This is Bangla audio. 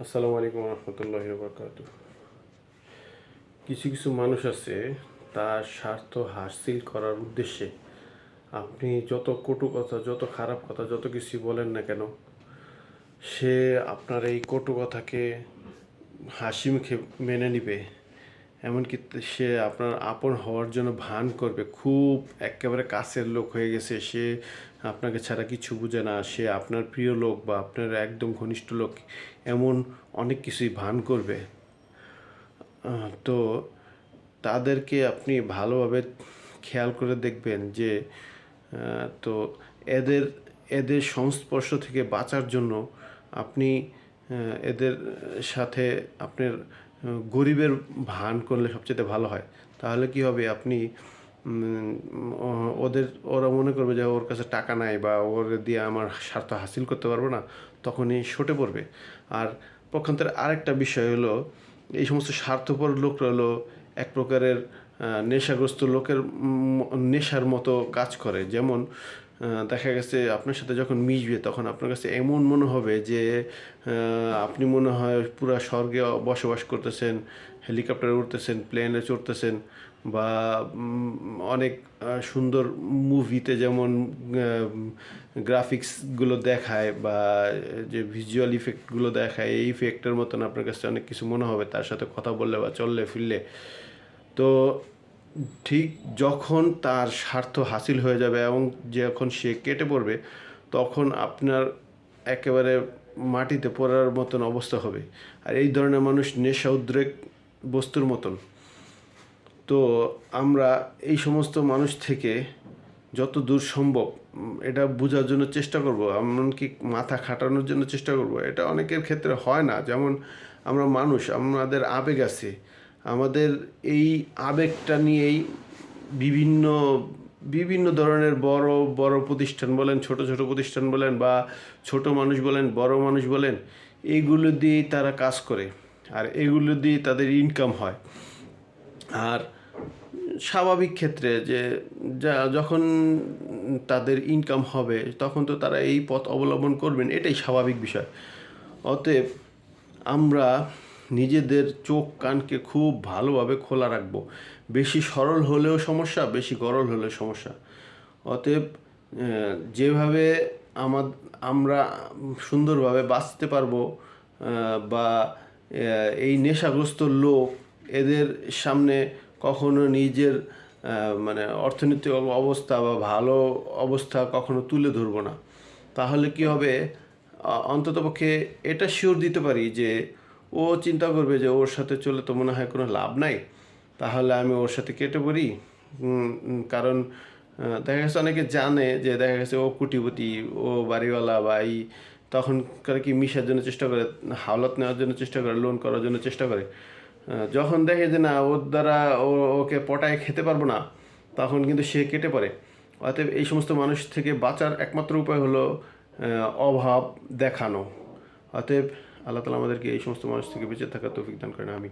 আসসালামু আলাইকুম রহমতুল্লাহ বরকাত কিছু কিছু মানুষ আছে, তার স্বার্থ হাসিল করার উদ্দেশ্যে আপনি যত কটু কথা, যত খারাপ কথা, যত কিছু বলেন না কেন, সে আপনার এই কটু কথাকে হাসি মুখে মেনে নিবে। এমনকি সে আপনার আপন হওয়ার জন্য ভান করবে। খুব একেবারে কাছের লোক হয়ে গেছে, সে আপনাকে ছাড়া কিছু বুঝে না, সে আপনার প্রিয় লোক বা আপনার একদম ঘনিষ্ঠ লোক, এমন অনেক কিছুই ভান করবে। তো তাদেরকে আপনি ভালোভাবে খেয়াল করে দেখবেন যে তো এদের এদের সংস্পর্শ থেকে বাঁচার জন্য আপনি এদের সাথে আপনার গরিবের ভান করলে সবচেয়ে ভালো হয়। তাহলে কি হবে? আপনি ওদের, ওরা মনে করবে যে ওর কাছে টাকা নাই বা ওর দিয়ে আমার স্বার্থ হাসিল করতে পারব না, তখনই সটে পড়বে। আর পক্ষান্তরে আরেকটা বিষয় হলো, এই সমস্ত স্বার্থপর লোকরা হলো এক প্রকারের নেশাগ্রস্ত লোকের নেশার মতো কাজ করে। যেমন দেখা গেছে আপনার সাথে যখন মিশবে, তখন আপনার কাছে এমন মনে হবে যে আপনি মনে হয় পুরা স্বর্গে বসবাস করতেছেন হেলিকপ্টারে উঠতেছেন প্লেনে চড়তেছেন বা অনেক সুন্দর মুভিতে যেমন গ্রাফিক্সগুলো দেখায় বা, যে ভিজুয়াল ইফেক্টগুলো দেখায়, এই ইফেক্টের মতন আপনার কাছে অনেক কিছু মনে হবে, তার সাথে কথা বললে বা চললে, ফিরলে। তো ঠিক যখন তার স্বার্থ হাসিল হয়ে যাবে এবং যখন সে কেটে পড়বে, তখন আপনার একেবারে মাটিতে পড়ার মতন অবস্থা হবে। আর এই ধরনের মানুষ নেশা উদ্রেক বস্তুর মতন। তো আমরা এই সমস্ত মানুষ থেকে যত দূর সম্ভব, এটা বোঝার জন্য চেষ্টা করব, এমনকি মাথা খাটানোর জন্য চেষ্টা করব। এটা অনেকের ক্ষেত্রে হয় না। যেমন আমরা মানুষ, আমাদের আবেগ আছে। আমাদের এই আবেগটা নিয়েই বিভিন্ন বিভিন্ন ধরনের বড় বড় প্রতিষ্ঠান বলেন, ছোট ছোট প্রতিষ্ঠান বলেন বা ছোট মানুষ বলেন, বড় মানুষ বলেন এইগুলো দিয়েই তারা কাজ করে আর এগুলো দিয়ে তাদের ইনকাম হয়। আর স্বাভাবিক ক্ষেত্রে যে যা, যখন তাদের ইনকাম হবে, তখন তো তারা এই পথ অবলম্বন করবেন, এটাই স্বাভাবিক বিষয়। অতএব আমরা নিজেদের চোখ কানকে খুব ভালোভাবে খোলা রাখব। বেশি সরল হলেও সমস্যা, বেশি গরল হলেও সমস্যা। অতএব যেভাবে আমার, আমরা সুন্দরভাবে বাঁচতে পারব বা এই নেশাগ্রস্ত লোক, এদের সামনে কখনো নিজের মানে অর্থনৈতিক অবস্থা বা ভালো অবস্থা কখনো তুলে ধরবো না। তাহলে কি হবে? অন্ততপক্ষে এটা শিওর দিতে পারি যে ও চিন্তা করবে যে ওর সাথে চলে তো মনে হয় কোনো লাভ নাই, তাহলে আমি ওর সাথে কেটে পড়ি। কারণ দেখা গেছে অনেকে জানে যে দেখা গেছে ও কুটিপতি ও বাড়িওয়ালা বা এই তখন করে কি মিশার জন্য চেষ্টা করে, হাওলাত নেওয়ার জন্য চেষ্টা করে লোন করার জন্য চেষ্টা করে। যখন দেখে যে না, ওর দ্বারা ও, ওকে পটায় খেতে পারব না, তখন কিন্তু সে কেটে পড়ে। অতএব এই সমস্ত মানুষ থেকে বাঁচার একমাত্র উপায় হলো অভাব দেখানো। অতএব আল্লাহ তালা আমাদেরকে এই সমস্ত মানুষ থেকে বেঁচে থাকার তৌফিক দান করেন আমিন।